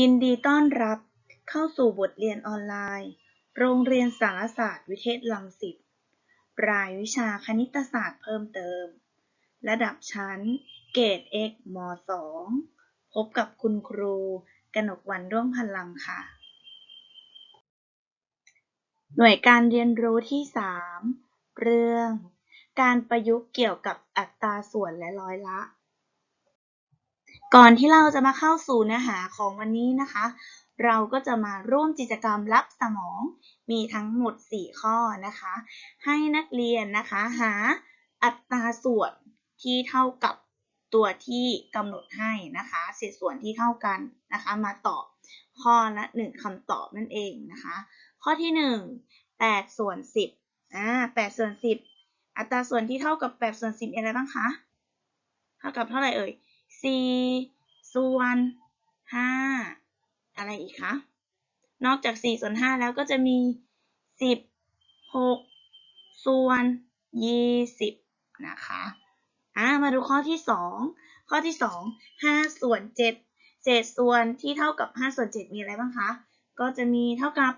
ยินดีต้อนรับเข้าสู่บทเรียนออนไลน์ โรงเรียนสารศาสตร์วิเทศรังสิต รายวิชาคณิตศาสตร์เพิ่มเติม ระดับชั้น เกรด X ม 2 พบกับคุณครู กนกวันร่วมพลังค่ะ หน่วยการเรียนรู้ที่ 3 เรื่อง การประยุกต์เกี่ยวกับอัตราส่วนและร้อยละ ก่อนที่เราจะมาเข้าสู่เนื้อหาของวันนี้นะคะ เราก็จะมาร่วมกิจกรรมรับสมอง มีทั้งหมด 4 ข้อนะคะ ให้นักเรียนนะคะหาอัตราส่วนที่เท่ากับตัวที่กำหนดให้นะคะเศษส่วนที่เท่ากันนะคะ มาตอบข้อละ 1คำตอบนั่นเองนะคะ ข้อที่ 1 8ส่วน10อ่า8ส่วน10 อัตราส่วนที่เท่ากับ8ส่วน10อะไรบ้างคะ เท่ากับเท่าไหร่เอ่ย 4ส่วน5อะไรอีกคะ นอกจาก4ส่วน5แล้วก็จะมี10 6ส่วน20นะคะอ่ามาดูข้อที่2ข้อที่2 5ส่วน7เศษส่วนที่เท่ากับ5ส่วน7มีอะไรบ้างคะ ก็จะมีเท่ากับ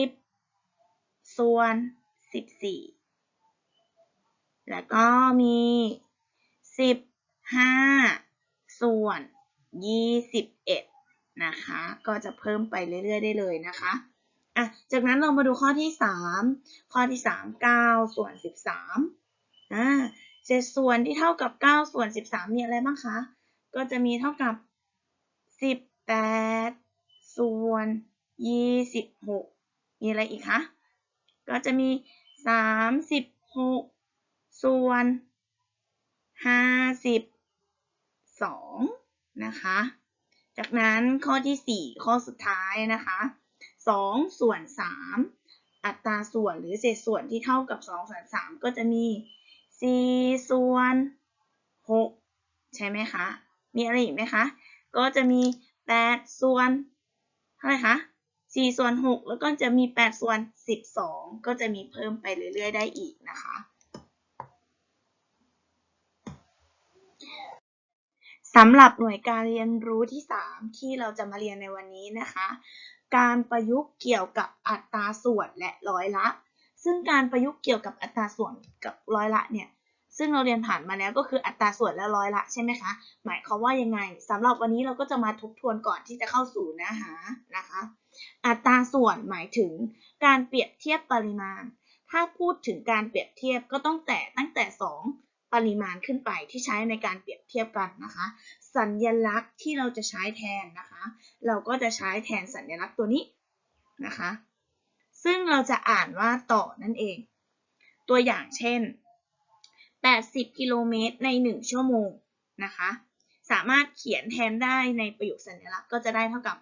10ส่วน14แล้วก็มี15 ส่วน 21 นะคะ ก็จะเพิ่มไปเรื่อยๆได้เลยนะคะอะจากนั้นเรามาดูข้อที่ 3 ข้อที่ 3 9 ส่วน 13อ่าเศษส่วนที่เท่ากับ 9 ส่วน 13 มีอะไรบ้างคะ ก็จะมีเท่ากับ 18 ส่วน 26 มีอะไรอีกคะ ก็จะมี 36 ส่วน 52นะคะ จากนั้นข้อที่ 4 ข้อสุดท้ายนะคะ2ส่วน 3 อัตราส่วนหรือเศษส่วนที่เท่ากับ2ส่วน3ก็จะมี 4 ส่วน 6 ใช่ไหมคะ มีอะไรอีกไหมคะ ก็จะมี 8 ส่วนเท่าไหร่คะ4ส่วน 6 แล้วก็จะมี 8 ส่วน 12 ก็จะมีเพิ่มไปเรื่อย ๆ ได้อีกนะคะ สำหรับหน่วยการเรียนรู้ที่ 3 ที่เราจะมาเรียนในวันนี้นะคะ การประยุกต์เกี่ยวกับอัตราส่วนและร้อยละ ซึ่งการประยุกต์เกี่ยวกับอัตราส่วนกับร้อยละเนี่ยซึ่งเราเรียนผ่านมาแล้วก็คืออัตราส่วนและร้อยละใช่ไหมคะ หมายความว่ายังไงสำหรับวันนี้เราก็จะมาทบทวนก่อนที่จะเข้าสู่เนื้อหานะคะ อัตราส่วนหมายถึงการเปรียบเทียบปริมาณ ถ้าพูดถึงการเปรียบเทียบก็ต้องแต่ตั้งแต่ 2 ปริมาณขึ้นไปที่ใช้ในการเปรียบเทียบกันนะคะ สัญลักษณ์ที่เราจะใช้แทนนะคะ เราก็จะใช้แทนสัญลักษณ์ตัวนี้นะคะ ซึ่งเราจะอ่านว่าต่อนั่นเอง ตัวอย่างเช่น 80 กิโลเมตรใน 1 ชั่วโมงนะคะ สามารถเขียนแทนได้ในประโยคสัญลักษณ์ก็จะได้เท่ากับ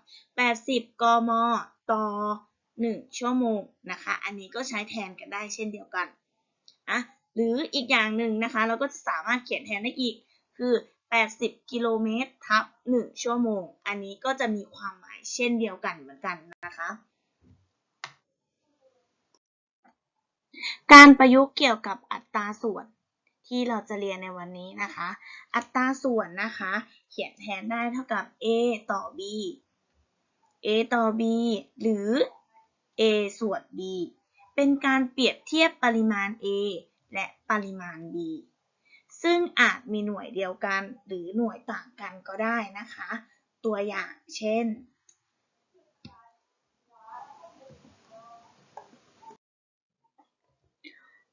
80 กม ต่อ 1 ชั่วโมงนะคะ อันนี้ก็ใช้แทนกันได้เช่นเดียวกันอะ หรืออีกอย่างหนึ่งนะคะ เราก็จะสามารถเขียนแทนได้อีก คือ 80 กิโลเมตรทับ 1 ชั่วโมง อันนี้ก็จะมีความหมายเช่นเดียวกันเหมือนกันนะคะ การประยุกต์เกี่ยวกับอัตราส่วนที่เราจะเรียนในวันนี้นะคะ อัตราส่วนนะคะ เขียนแทนได้เท่ากับ a ต่อ b a ต่อ b หรือ a ส่วน b เป็นการเปรียบเทียบปริมาณ a และปริมาณ b ซึ่งอาจมีหน่วยเดียวกันหรือหน่วยต่างกันก็ได้นะคะ ตัวอย่างเช่น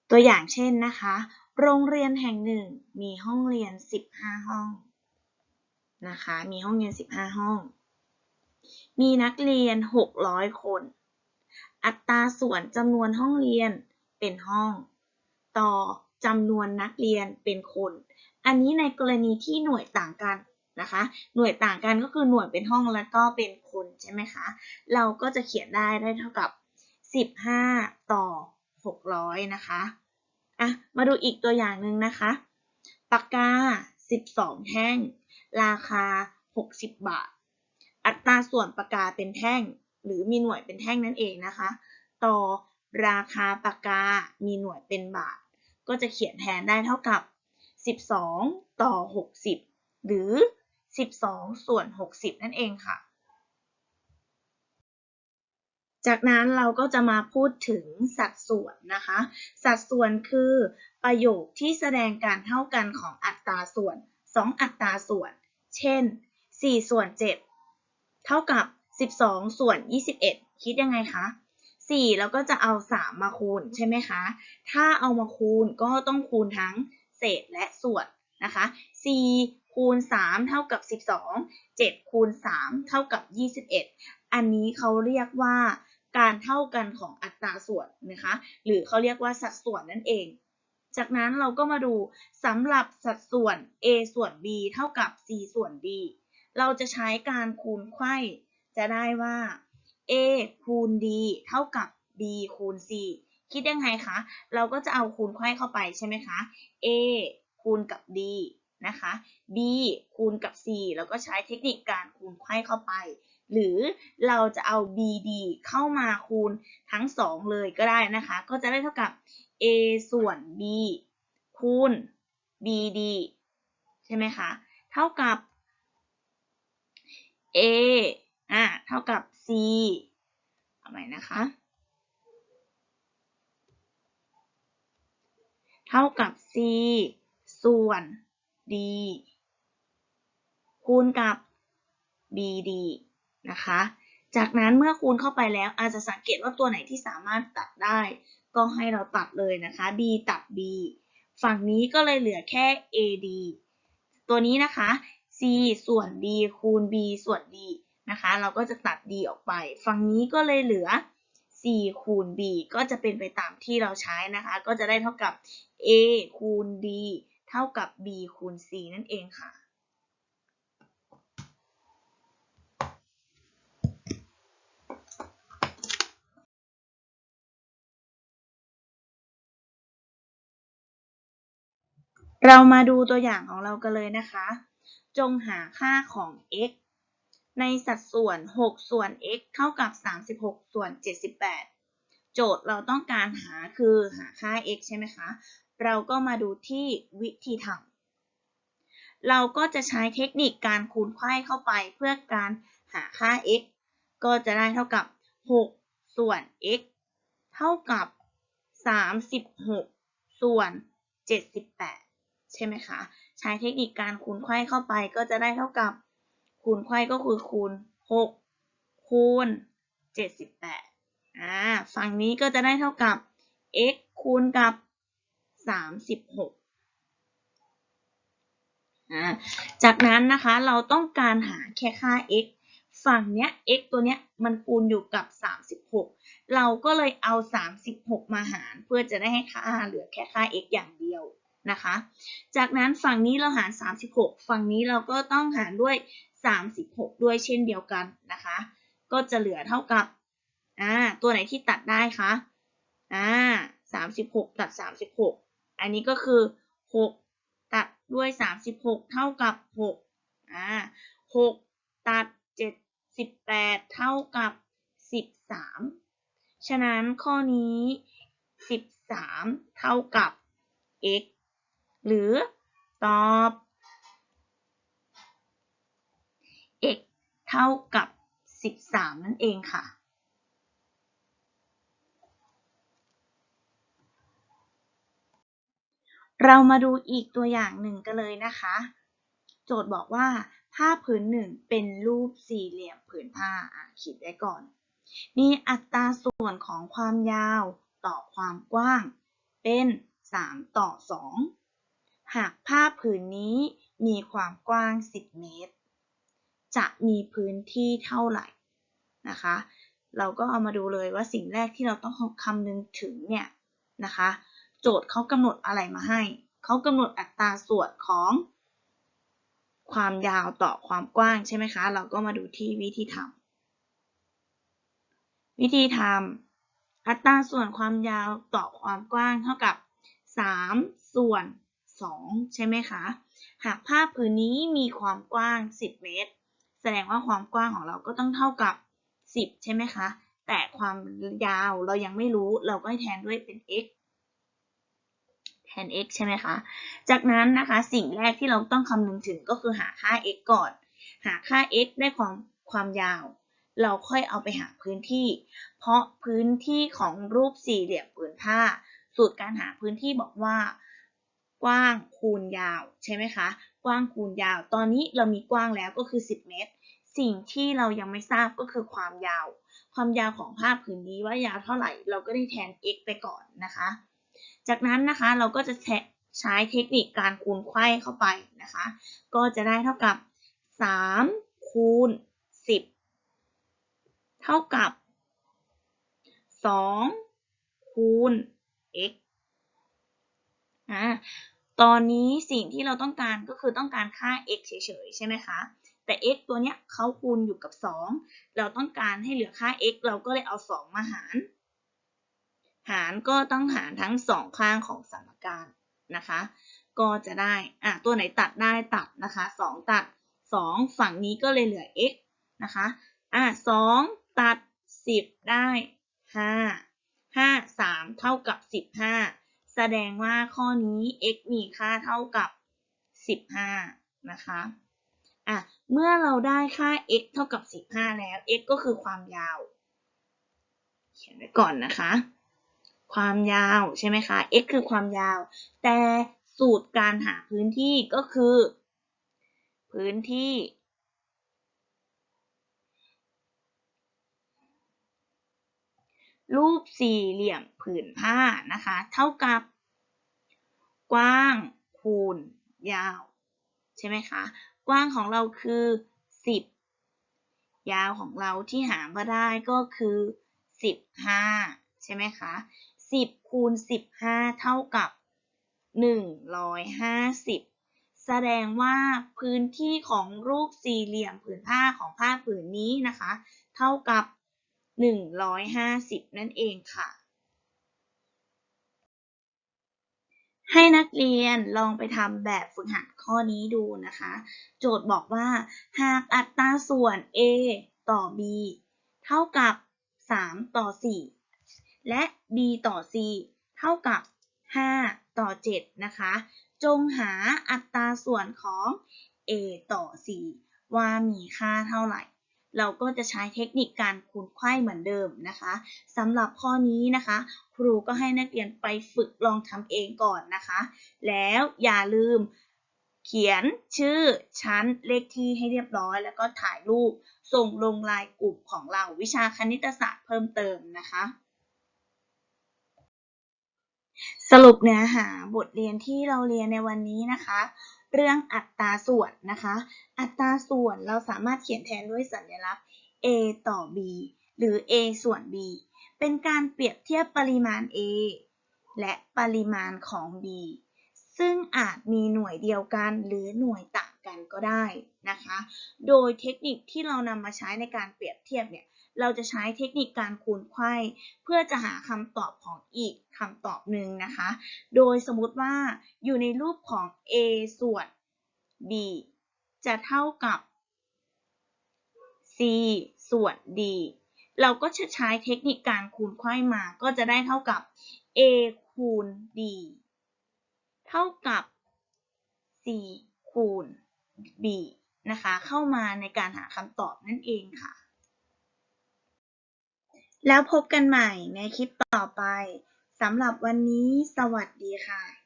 ตัวอย่างเช่นนะคะ โรงเรียนแห่งหนึ่งมีห้องเรียน 15 ห้องนะคะ มีห้องเรียน 15 ห้อง มีนักเรียน 600 คน อัตราส่วนจำนวนห้องเรียนเป็นห้อง ต่อจำนวนนักเรียนเป็นคน อันนี้ในกรณีที่หน่วยต่างกันนะคะ หน่วยต่างกันก็คือหน่วยเป็นห้องแล้วก็เป็นคนใช่ไหมคะ เราก็จะเขียนได้ได้เท่ากับ 15 ต่อ 600 นะคะอะมาดูอีกตัวอย่างหนึ่งนะคะ ปากกา 12 แท่ง ราคา 60 บาท อัตราส่วนปากกาเป็นแท่ง หรือมีหน่วยเป็นแท่งนั่นเองนะคะ ต่อราคาปากกา มีหน่วยเป็นบาท ก็จะเขียนแทนได้เท่ากับ 12 ต่อ 60 หรือ 12 ส่วน 60 นั่นเองค่ะ จากนั้นเราก็จะมาพูดถึงสัดส่วนนะคะ สัดส่วนคือประโยคที่แสดงการเท่ากันของอัตราส่วน 2 อัตราส่วน เช่น 4 ส่วน 7 เท่ากับ 12 ส่วน 21 คิดยังไงคะ 4 แล้วก็จะเอา 3 มาคูณใช่ไหมคะ ถ้าเอามาคูณก็ต้องคูณทั้งเศษและส่วนนะคะ4คูณ 3 เท่ากับ 12 7 คูณ 3 เท่ากับ 21 อันนี้เขาเรียกว่าการเท่ากันของอัตราส่วนนะคะ หรือเขาเรียกว่าสัดส่วนนั่นเอง จากนั้นเราก็มาดูสำหรับสัดส่วน a ส่วน b เท่ากับ c ส่วน d เราจะใช้การคูณไขว้จะได้ว่า a คูณ d เท่ากับ b คูณ c คิดยังไงคะ เราก็จะเอาคูณไขว้เข้าไปใช่ไหมคะ a คูณกับ d นะคะ b คูณกับ c แล้วก็ใช้เทคนิคการคูณไขว้เข้าไป หรือเราจะเอา bd เข้ามาคูณทั้ง 2 เลยก็ได้นะคะ ก็จะได้เท่ากับ a ส่วน b คูณ bd ใช่ไหมคะ เท่ากับ a อ่า เท่ากับ เอาใหม่นะคะ เท่ากับ c ส่วน d คูณกับ bd นะคะ จากนั้นเมื่อคูณเข้าไปแล้วอาจจะสังเกตว่าตัวไหนที่สามารถตัดได้ ก็ให้เราตัดเลยนะคะ b ตัด b ฝั่งนี้ก็เลยเหลือแค่ ad ตัวนี้นะคะ c ส่วน d คูณ b ส่วน d นะคะ เราก็จะตัด d ออกไป ฝั่งนี้ก็เลยเหลือ c คูณ b ก็จะเป็นไปตามที่เราใช้นะคะ ก็จะได้เท่ากับ a คูณ d เท่ากับ b คูณ c นั่นเองค่ะเรามาดูตัวอย่างของเรากันเลยนะคะ จงหาค่าของ x ในสัดส่วน 6 ส่วน x เท่ากับ 36 ส่วน 78 โจทย์เราต้องการหาคือหาค่า x ใช่ไหมคะ เราก็มาดูที่วิธีทำ เราก็จะใช้เทคนิคการคูณไข้เข้าไปเพื่อการหาค่า x ก็จะได้เท่ากับ 6 ส่วน x เท่ากับ 36 ส่วน 78 ใช่ไหมคะ ใช้เทคนิคการคูณไข้เข้าไปก็จะได้เท่ากับ คูณไขว้ก็คือคูณ 6 คูณ 78อ่าฝั่งนี้ก็จะได้เท่ากับ x คูณกับ 36อ่าจากนั้นนะคะเราต้องการหาแค่ค่า x ฝั่งเนี้ย x ตัวเนี้ยมันคูณอยู่กับ 36 เราก็เลยเอา 36 มาหาร เพื่อจะได้ให้ค่าเหลือแค่ค่า x อย่างเดียวนะคะ จากนั้นฝั่งนี้เราหาร 36 ฝั่งนี้เราก็ต้องหารด้วย 36 ด้วยเช่นเดียวกันนะคะ ก็จะเหลือเท่ากับอ่าตัวไหนที่ตัดได้คะอ่า36 ตัด 36 อันนี้ก็คือ 6 ตัดด้วย 36 เท่ากับ6อ่า6ตัด 78 เท่ากับ 13 ฉะนั้นข้อนี้ 13 เท่ากับ x หรือตอบ x เท่ากับ 13 นั่นเองค่ะ เรามาดูอีกตัวอย่างหนึ่งกันเลยนะคะ โจทย์บอกว่าผ้าผืนหนึ่งเป็นรูปสี่เหลี่ยมผืนผ้าขีดไว้ก่อน มีอัตราส่วนของความยาวต่อความกว้าง เป็น 3 ต่อ 2 หากผ้าผืนนี้มีความกว้าง 10 เมตร จะมีพื้นที่เท่าไหร่นะคะ เราก็เอามาดูเลยว่าสิ่งแรกที่เราต้องคำนึงถึงเนี่ยนะคะ โจทย์เขากำหนดอะไรมาให้ เขากำหนดอัตราส่วนของความยาวต่อความกว้างใช่ไหมคะ เราก็มาดูที่วิธีทำวิธีทำอัตราส่วนความยาวต่อความกว้างเท่ากับ 3 ส่วน 2 ใช่ไหมคะ หากภาพผืนนี้มีความกว้าง 10 เมตร แสดงว่าความกว้างของเราก็ต้องเท่ากับ 10 ใช่ไหมคะ แต่ความยาวเรายังไม่รู้เราก็ให้แทนด้วยเป็น x แทน x ใช่ไหมคะ จากนั้นนะคะสิ่งแรกที่เราต้องคำนึงถึงก็คือหาค่า x ก่อน หาค่า x ได้ความความยาว เราค่อยเอาไปหาพื้นที่ เพราะพื้นที่ของรูปสี่เหลี่ยมผืนผ้า สูตรการหาพื้นที่บอกว่า กว้างคูณยาวใช่ไหมคะ กว้างคูณยาว ตอนนี้เรามีกว้างแล้วก็คือ 10 เมตร สิ่งที่เรายังไม่ทราบก็คือความยาว ความยาวของผ้าผืนนี้ว่ายาวเท่าไหร่ เราก็ได้แทน x ไปก่อนนะคะ จากนั้นนะคะเราก็จะใช้เทคนิคการคูณไขว้เข้าไปนะคะ ก็จะได้เท่ากับ 3 คูณ 10 เท่ากับ 2 คูณ x อ่า ตอนนี้สิ่งที่เราต้องการก็คือต้องการค่า x เฉยๆ ใช่ไหมคะ แต่ x ตัวเนี้ยเขาคูณอยู่กับ 2 เราต้องการให้เหลือค่า x เราก็เลยเอา 2 มาหาร หารก็ต้องหารทั้ง 2 ข้างของสมการนะคะ ก็จะได้ อะ ตัวไหนตัดได้ตัดนะคะ 2 ตัด 2 ฝั่งนี้ก็เลยเหลือ x นะคะ อะ 2 ตัด 10 ได้ 5 5 3 เท่ากับ 15 แสดงว่าข้อนี้ x มีค่าเท่ากับ 15 นะคะอะเมื่อเราได้ค่า x เท่ากับ 15 แล้ว x ก็คือความยาว เขียนไว้ก่อนนะคะ ความยาวใช่ไหมคะ x คือความยาว แต่สูตรการหาพื้นที่ก็คือ พื้นที่ รูปสี่เหลี่ยมผืนผ้านะคะ เท่ากับ กว้างคูณยาว ใช่ไหมคะ กว้างของเราคือ 10 ยาวของเราที่หามาได้ก็คือ 15 ใช่ไหมคะ 10คูณ15 เท่ากับ 150 แสดงว่าพื้นที่ของรูปสี่เหลี่ยมผืนผ้าของผ้าผืนนี้นะคะ เท่ากับ 150 นั่นเองค่ะ ให้นักเรียนลองไปทำแบบฝึกหัดข้อนี้ดูนะคะ โจทย์บอกว่า หากอัตราส่วน a ต่อ b เท่ากับ 3 ต่อ 4 และ b ต่อ c เท่ากับ 5 ต่อ 7 นะคะ จงหาอัตราส่วนของ a ต่อ c ว่ามีค่าเท่าไหร่ เราก็จะใช้เทคนิคการคูณไขว้เหมือนเดิมนะคะสำหรับข้อนี้นะคะ ครูก็ให้นักเรียนไปฝึกลองทำเองก่อนนะคะ แล้วอย่าลืมเขียนชื่อชั้นเลขที่ให้เรียบร้อย แล้วก็ถ่ายรูปส่งลงไลน์กลุ่มของเราวิชาคณิตศาสตร์เพิ่มเติมนะคะ สรุปเนื้อหาบทเรียนที่เราเรียนในวันนี้นะคะ เรื่องอัตราส่วนนะคะ อัตราส่วนเราสามารถเขียนแทนด้วยสัญลักษณ์ a ต่อ b หรือ a ส่วน b เป็นการเปรียบเทียบปริมาณ a และปริมาณของ b ซึ่งอาจมีหน่วยเดียวกันหรือหน่วยต่างกันก็ได้นะคะ โดยเทคนิคที่เรานำมาใช้ในการเปรียบเทียบเนี่ย เราจะใช้เทคนิคการคูณไขว้เพื่อจะหาคำตอบของอีกคำตอบหนึ่งนะคะ โดยสมมติว่าอยู่ในรูปของ a ส่วน b จะเท่ากับ c ส่วน d เราก็จะใช้เทคนิคการคูณไขว้มา ก็จะได้เท่ากับ a คูณ d เท่ากับ c คูณ b นะคะ เข้ามาในการหาคำตอบนั่นเองค่ะ แล้วพบกันใหม่ในคลิปต่อไป สำหรับวันนี้สวัสดีค่ะ